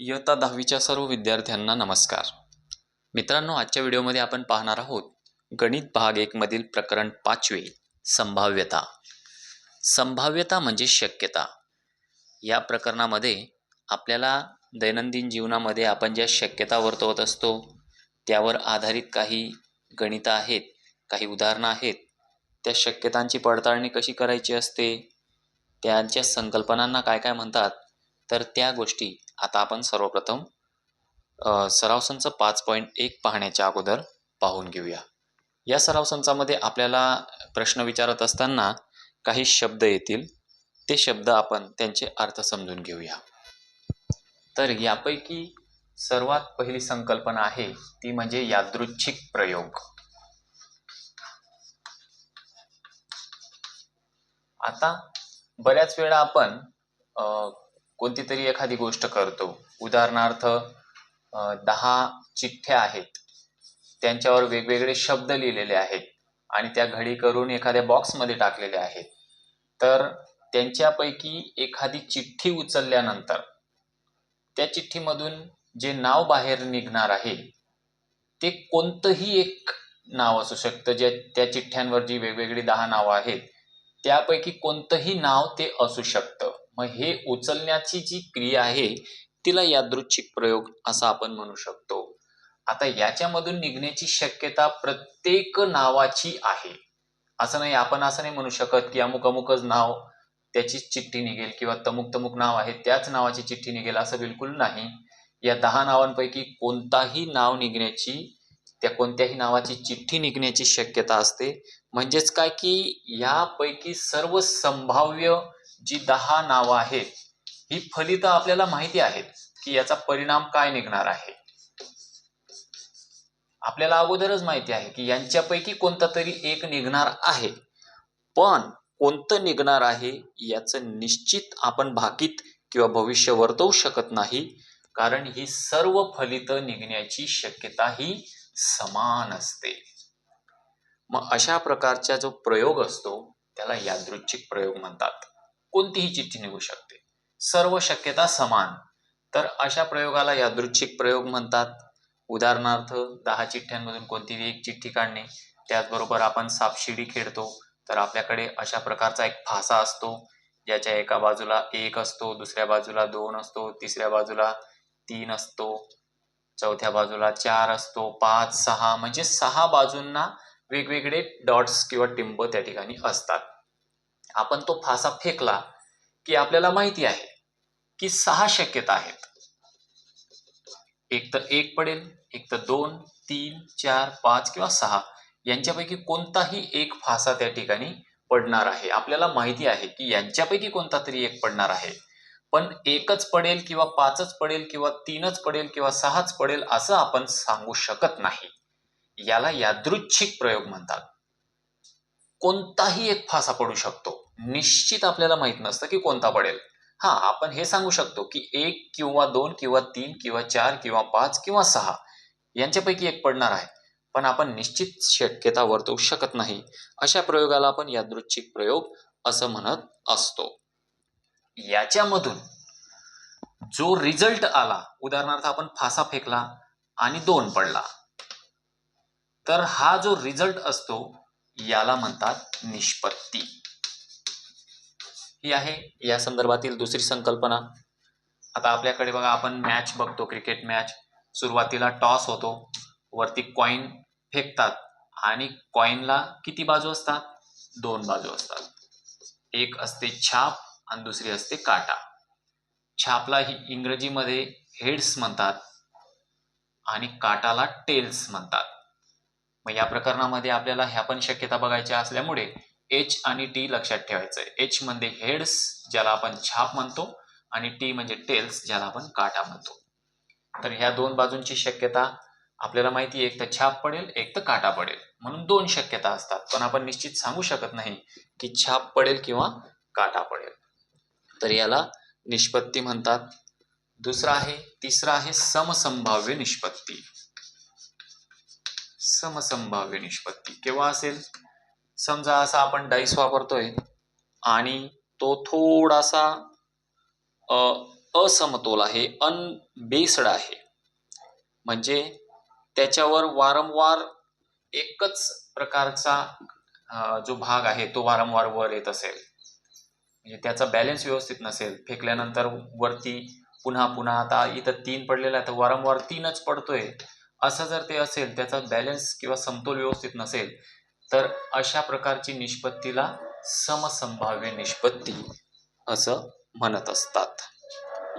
इयत्ता दहावीच्या सर्व विद्यार्थ्यांना नमस्कार. मित्रांनो आजच्या व्हिडिओमध्ये आपण पाहणार आहोत गणित भाग एकमधील प्रकरण पाचवे संभाव्यता. संभाव्यता म्हणजे शक्यता. या प्रकरणामध्ये आपल्याला दैनंदिन जीवनामध्ये आपण ज्या शक्यता वर्तवत असतो त्यावर आधारित काही गणितं आहेत काही उदाहरणं आहेत. त्या शक्यतांची पडताळणी कशी करायची असते? त्यांच्या संकल्पनांना काय काय म्हणतात? तर त्या गोष्टी आता आपण सर्वप्रथम सराव संच पाच पॉईंट एक पाहण्याच्या अगोदर पाहून घेऊया. या सराव संचामध्ये आपल्याला प्रश्न विचारत असताना काही शब्द येतील. ते शब्द आपण त्यांचे अर्थ समजून घेऊया. तर यापैकी सर्वात पहिली संकल्पना आहे ती म्हणजे यादृच्छिक प्रयोग. आता बऱ्याच वेळा आपण कोणती तरी एखादी गोष्ट करतो. उदाहरणार्थ दहा चिठ्ठ्या आहेत. त्यांच्यावर वेगवेगळे शब्द लिहिलेले आहेत आणि त्या घडी करून एखाद्या बॉक्समध्ये टाकलेल्या आहेत. तर त्यांच्यापैकी एखादी चिठ्ठी उचलल्यानंतर त्या चिठ्ठीमधून जे नाव बाहेर निघणार आहे ते कोणतंही एक नाव असू शकतं. ज्या त्या चिठ्ठ्यांवर जी वेगवेगळी दहा नावं आहेत त्यापैकी कोणतंही नाव ते असू शकतं. मग हे उचलण्याची जी क्रिया आहे तिला यादृच्छिक प्रयोग असं आपण म्हणू शकतो. आता याच्यामधून निघण्याची शक्यता प्रत्येक नावाची आहे. असं नाही आपण असं नाही म्हणू शकत की अमुक अमुकच नाव त्याची चिठ्ठी निघेल किंवा तमुक तमुक नाव आहे त्याच नावाची चिठ्ठी निघेल असं बिलकुल नाही. या दहा नावांपैकी कोणताही नाव निघण्याची त्या कोणत्याही नावाची चिठ्ठी निघण्याची शक्यता असते. म्हणजेच काय की यापैकी सर्व संभाव्य जी दहा नावं आहेत ही फलितं आपल्याला माहिती आहेत की याचा परिणाम काय निघणार आहे. आपल्याला अगोदरच माहिती आहे की यांच्यापैकी कोणता तरी एक निघणार आहे. पण कोणतं निघणार आहे याचं निश्चित आपण भाकीत किंवा भविष्य वर्तवू शकत नाही कारण ही सर्व फलितं निघण्याची शक्यता ही समान असते. मग अशा प्रकारचा जो प्रयोग असतो त्याला यादृच्छिक प्रयोग म्हणतात. कोणतीही चिठ्ठी निघू शकते. सर्व शक्यता समान. तर अशा प्रयोगाला यादृच्छिक प्रयोग म्हणतात. उदाहरणार्थ दहा चिठ्ठ्यांमधून कोणतीही एक चिठ्ठी काढणे त्याचबरोबर आपण सापशिडी खेळतो तर आपल्याकडे अशा प्रकारचा एक फासा असतो ज्याच्या एका बाजूला एक असतो दुसऱ्या बाजूला दोन असतो तिसऱ्या बाजूला तीन असतो चौथ्या बाजूला चार असतो पाच सहा म्हणजे सहा बाजूंना वेगवेगळे डॉट्स किंवा टिंब त्या ठिकाणी असतात. आपण तो फासा फेकला की आपल्याला माहिती आहे की सहा शक्यता आहेत. एक तर एक पडेल एक तर दोन तीन चार पाच किंवा सहा यांच्यापैकी कोणताही एक फासा त्या ठिकाणी पडणार आहे. आपल्याला माहिती आहे की यांच्यापैकी कोणता तरी एक पडणार आहे. पण एकच पडेल किंवा पाचच पडेल किंवा तीनच पडेल किंवा सहाच पडेल असं आपण सांगू शकत नाही. याला यादृच्छिक प्रयोग म्हणतात. कोणताही एक फासा पडू शकतो. निश्चित आपल्याला माहीत नसतं की कोणता पडेल. हा आपण हे सांगू शकतो की एक किंवा दोन किंवा तीन किंवा चार किंवा पाच किंवा सहा यांच्यापैकी एक पडणार आहे. पण आपण निश्चित शक्यता वर्तवू शकत नाही. अशा प्रयोगाला आपण यादृच्छिक प्रयोग असं म्हणत असतो. याच्यामधून जो रिझल्ट आला उदाहरणार्थ आपण फासा फेकला आणि दोन पडला तर हा जो रिझल्ट असतो याला म्हणतात निष्पत्ती. ही आहे. या संदर्भातील दुसरी संकल्पना. आता आपल्याकडे बघा आपण मॅच बघतो क्रिकेट मॅच सुरुवातीला टॉस होतो. वरती कॉईन फेकतात. आणि कॉईनला किती बाजू असतात? दोन बाजू असतात. एक असते छाप आणि दुसरी असते काटा. छापला ही इंग्रजीमध्ये हेड्स म्हणतात आणि काटाला टेल्स म्हणतात. मग या प्रकरणामध्ये आपल्याला ह्या पण शक्यता बघायच्या असल्यामुळे एच आणि टी लक्षात ठेवायचं आहे एच म्हणजे हेड्स ज्याला आपण छाप म्हणतो आणि टी म्हणजे टेल्स ज्याला आपण काटा म्हणतो. तर ह्या दोन बाजूंची शक्यता आपल्याला माहिती एक तर छाप पडेल एक तर काटा पडेल. म्हणून दोन शक्यता असतात. पण आपण निश्चित सांगू शकत नाही की छाप पडेल किंवा काटा पडेल. तर याला निष्पत्ती म्हणतात. दुसरा आहे तिसरा आहे समसंभाव्य निष्पत्ती. समसंभाव्य निष्पत्ती. केव्हा असेल? समजा असा आपण डाईस वापरतोय आणि तो थोडासा असमतोल आहे अनबेस्ड आहे. म्हणजे त्याच्यावर वारंवार एकच प्रकारचा जो भाग आहे तो वारंवार वर येत असेल. म्हणजे त्याचा बॅलन्स व्यवस्थित नसेल. फेकल्यानंतर वरती पुन्हा पुन्हा आता इथं तीन पडलेला आहे तर वारंवार तीनच पडतोय. असं जर ते असेल त्याचा बॅलन्स किंवा समतोल व्यवस्थित नसेल तर अशा प्रकारची निष्पत्तीला समसंभाव्य निष्पत्ती असं म्हणत असतात.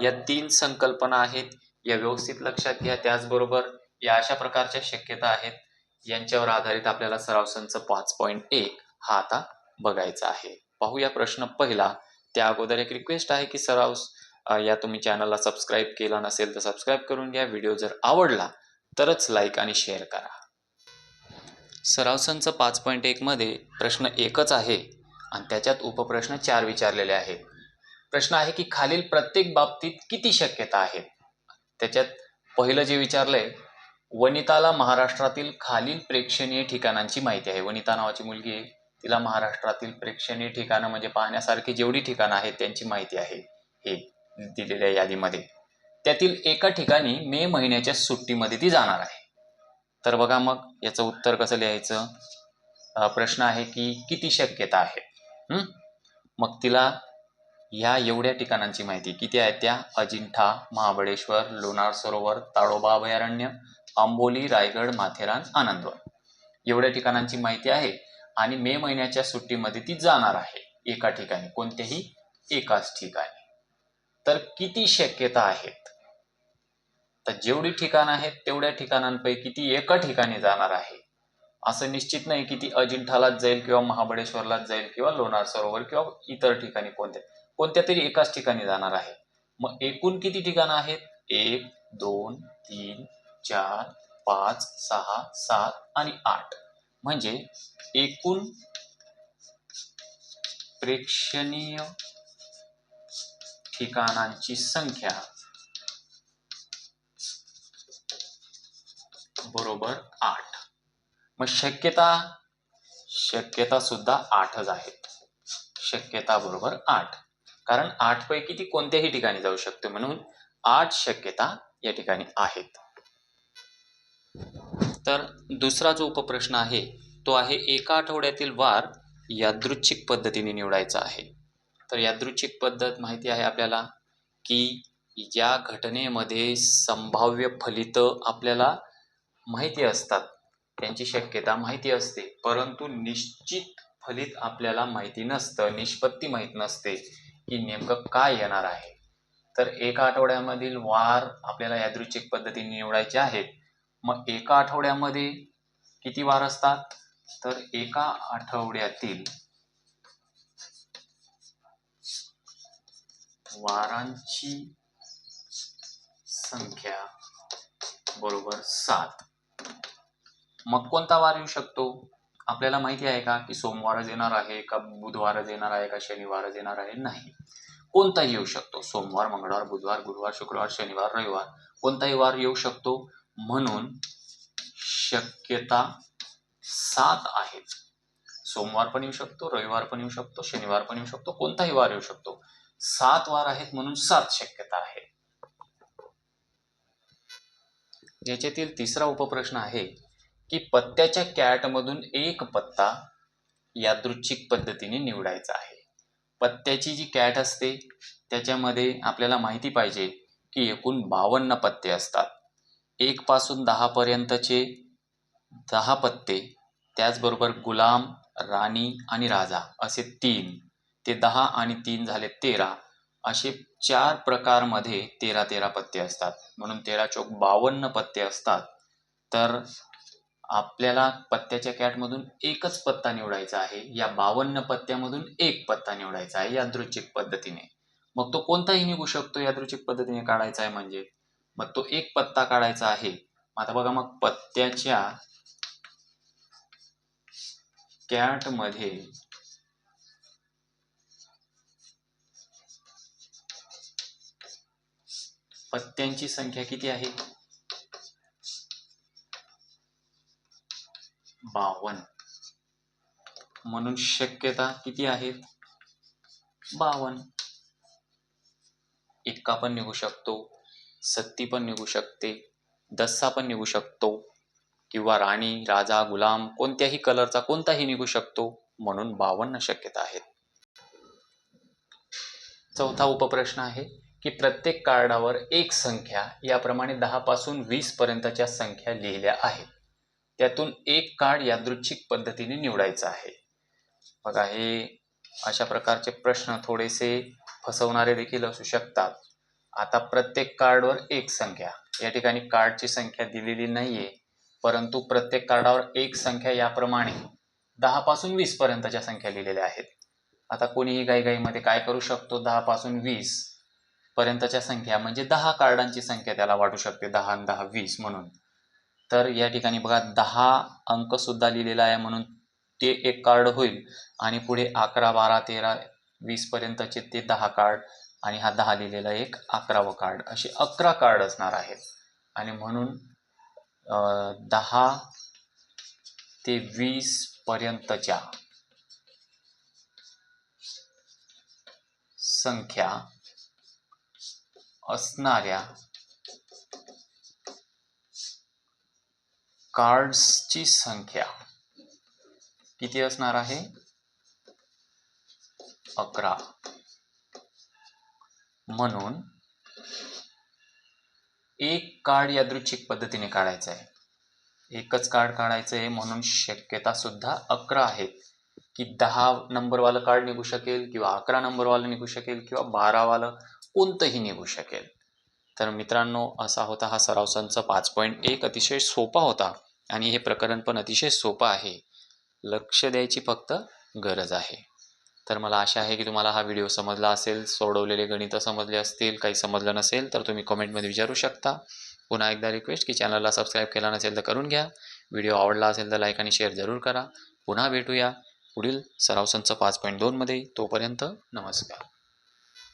या तीन संकल्पना आहेत. या व्यवस्थित लक्षात घ्या. त्याचबरोबर या अशा प्रकारच्या शक्यता आहेत. यांच्यावर आधारित आपल्याला सराव संच पाच पॉईंट एक हा आता बघायचा आहे. पाहूया प्रश्न पहिला. त्या अगोदर एक रिक्वेस्ट आहे की सराव या तुम्ही चॅनलला सबस्क्राईब केला नसेल तर सबस्क्राईब करून घ्या. व्हिडिओ जर आवडला तरच लाईक आणि शेअर करा. सराव संच पाच पॉईंट एकमध्ये प्रश्न एकच आहे आणि त्याच्यात उपप्रश्न चार विचारलेले आहेत. प्रश्न आहे की खालील प्रत्येक बाबतीत किती शक्यता आहेत त्याच्यात पहिलं जे विचारलंय वनिताला महाराष्ट्रातील खालील प्रेक्षणीय ठिकाणांची माहिती आहे. वनिता नावाची मुलगी आहे. तिला महाराष्ट्रातील प्रेक्षणीय ठिकाणं म्हणजे पाहण्यासारखी जेवढी ठिकाणं आहेत त्यांची माहिती आहे. हे दिलेल्या यादीमध्ये. त्यातील एका ठिकाणी मे महिन्याच्या सुट्टीमध्ये ती जाणार आहे. तर बघा मग याचं उत्तर कसं लिहायचं? प्रश्न आहे की किती शक्यता आहे? मग तिला ह्या एवढ्या ठिकाणांची माहिती. किती आहेत त्या? अजिंठा महाबळेश्वर लोणार सरोवर ताडोबा अभयारण्य आंबोली रायगड माथेरान आनंदवन. एवढ्या ठिकाणांची माहिती आहे आणि मे महिन्याच्या सुट्टीमध्ये ती जाणार आहे एका ठिकाणी कोणत्याही एकाच ठिकाणी. तर किती शक्यता आहेत? तर जेवढी ठिकाणं आहेत तेवढ्या ठिकाणांपैकी ती एका ठिकाणी जाणार आहे. असं निश्चित नाही की ती अजिंठालाच जाईल किंवा महाबळेश्वरलाच जाईल किंवा लोणार सरोवर किंवा इतर ठिकाणी कोणत्या कोणत्या तरी एकाच ठिकाणी जाणार आहे. मग एकूण किती ठिकाणं आहेत? एक दोन तीन चार पाच सहा सात आणि आठ. म्हणजे एकूण प्रेक्षणीय ठिकाणांची संख्या बरोबर आठ. मग शक्यता शक्यता सुद्धा आठच आहेत. शक्यता बरोबर आठ. कारण आठ पैकी ती कोणत्याही ठिकाणी जाऊ शकते म्हणून आठ शक्यता या ठिकाणी आहेत. तर दुसरा जो उपप्रश्न आहे तो आहे एका आठवड्यातील वार यादृच्छिक पद्धतीने निवडायचा आहे. तर यादृच्छिक पद्धत माहिती आहे आपल्याला की या घटनेमध्ये संभाव्य फलित आपल्याला माहिती असतात. त्यांची शक्यता माहिती असते. परंतु निश्चित फलित आपल्याला माहिती नसतं निष्पत्ती माहीत नसते की नेमकं काय येणार आहे. तर एका आठवड्यामधील वार आपल्याला यादृच्छिक पद्धतीने निवडायचे आहेत. मग एका आठवड्यामध्ये किती वार असतात? तर एका आठवड्यातील वारांची संख्या बरोबर सात. मग कोणता वार येऊ शकतो? आपल्याला माहिती आहे का की सोमवारच येणार आहे का बुधवारच येणार आहे का शनिवारच येणार आहे? नाही. कोणताही येऊ शकतो. सोमवार मंगळवार बुधवार गुरुवार शुक्रवार शनिवार रविवार. कोणताही वार येऊ शकतो. म्हणून शक्यता सात आहेत. सोमवार पण येऊ शकतो रविवार पण येऊ शकतो शनिवार पण येऊ शकतो कोणताही वार येऊ शकतो. सात वार आहेत म्हणून सात शक्यता आहे याच्यातील तिसरा उपप्रश्न आहे की पत्त्याच्या कॅटमधून एक पत्ता यादृच्छिक पद्धतीने निवडायचा आहे. पत्त्याची जी कॅट असते त्याच्यामध्ये आपल्याला माहिती पाहिजे की एकूण बावन्न पत्ते असतात. एक पासून दहा पत्ते त्याचबरोबर गुलाम राणी आणि राजा असे तीन. ते दहा आणि तीन झाले तेरा. असे चार प्रकारमध्ये तेरा तेरा पत्ते असतात. म्हणून तेरा चौक बावन्न पत्ते असतात. तर आपल्याला पत्त्याच्या कॅटमधून एकच पत्ता निवडायचा आहे. या बावन्न पत्त्यामधून एक पत्ता निवडायचा आहे यादृच्छिक पद्धतीने. मग तो कोणताही निघू शकतो यादृच्छिक पद्धतीने काढायचा आहे म्हणजे? मग तो एक पत्ता काढायचा आहे. मग आता बघा मग पत्त्याच्या कॅटमध्ये पत्त्यांची संख्या किती आहे? बावन्न म्हणून शक्यता किती आहेत बावन्न इतका पण निघू शकतो सत्ती पण निघू शकते दस्सा पण निघू शकतो किंवा राणी राजा गुलाम कोणत्याही कलरचा कोणताही निघू शकतो म्हणून बावन्न शक्यता आहेत. चौथा उपप्रश्न आहे की प्रत्येक कार्डावर एक संख्या याप्रमाणे दहा पासून वीस पर्यंतच्या संख्या लिहिल्या आहेत. त्यातून एक कार्ड यादृच्छिक पद्धतीने निवडायचं आहे. बघा हे अशा प्रकारचे प्रश्न थोडेसे फसवणारे देखील असू शकतात. आता प्रत्येक कार्डवर एक संख्या. या ठिकाणी कार्डची संख्या दिलेली नाहीये परंतु प्रत्येक कार्डावर एक संख्या याप्रमाणे दहा पासून संख्या लिहिलेल्या आहेत. आता कोणीही गाईगाईमध्ये काय करू शकतो? दहा पासून वीस. पर्यंतच्या संख्या म्हणजे दहा कार्डांची संख्या त्याला वाटू शकते दहा आणि दहा वीस म्हणून. तर या ठिकाणी बघा दहा अंक सुद्धा लिहिलेला आहे म्हणून ते एक कार्ड होईल आणि पुढे अकरा बारा तेरा वीस पर्यंतचे ते दहा कार्ड आणि हा दहा लिहिलेला एक अकरावं कार्ड असे अकरा कार्ड असणार आहेत. आणि म्हणून दहा ते वीस पर्यंतच्या संख्या असणाऱ्या कार्ड्सची संख्या किती असणार आहे? अकरा. म्हणून एक कार्ड यादृच्छिक पद्धतीने काढायचं आहे. एकच कार्ड काढायचं आहे म्हणून शक्यता सुद्धा अकरा आहेत. की दहा नंबरवालं कार्ड निघू शकेल किंवा अकरा नंबरवालं निघू शकेल किंवा बारावालं कोणतंही निघू शकेल. तर मित्रांनो असा होता हा सराव संच. पाच पॉईंट एक अतिशय सोपा होता आणि हे प्रकरण पण अतिशय सोपं आहे. लक्ष द्यायची फक्त गरज आहे. तर मला आशा आहे की तुम्हाला हा व्हिडिओ समजला असेल सोडवलेले गणित समजले असतील काही समजलं नसेल तर तुम्ही कमेंटमध्ये विचारू शकता. पुन्हा एकदा रिक्वेस्ट की चॅनलला सबस्क्राईब केला नसेल तर करून घ्या. व्हिडिओ आवडला असेल तर लाईक आणि शेअर जरूर करा. पुन्हा भेटूया पुढील सरावसंच पाच पॉईंट दोनमध्ये. तोपर्यंत नमस्कार.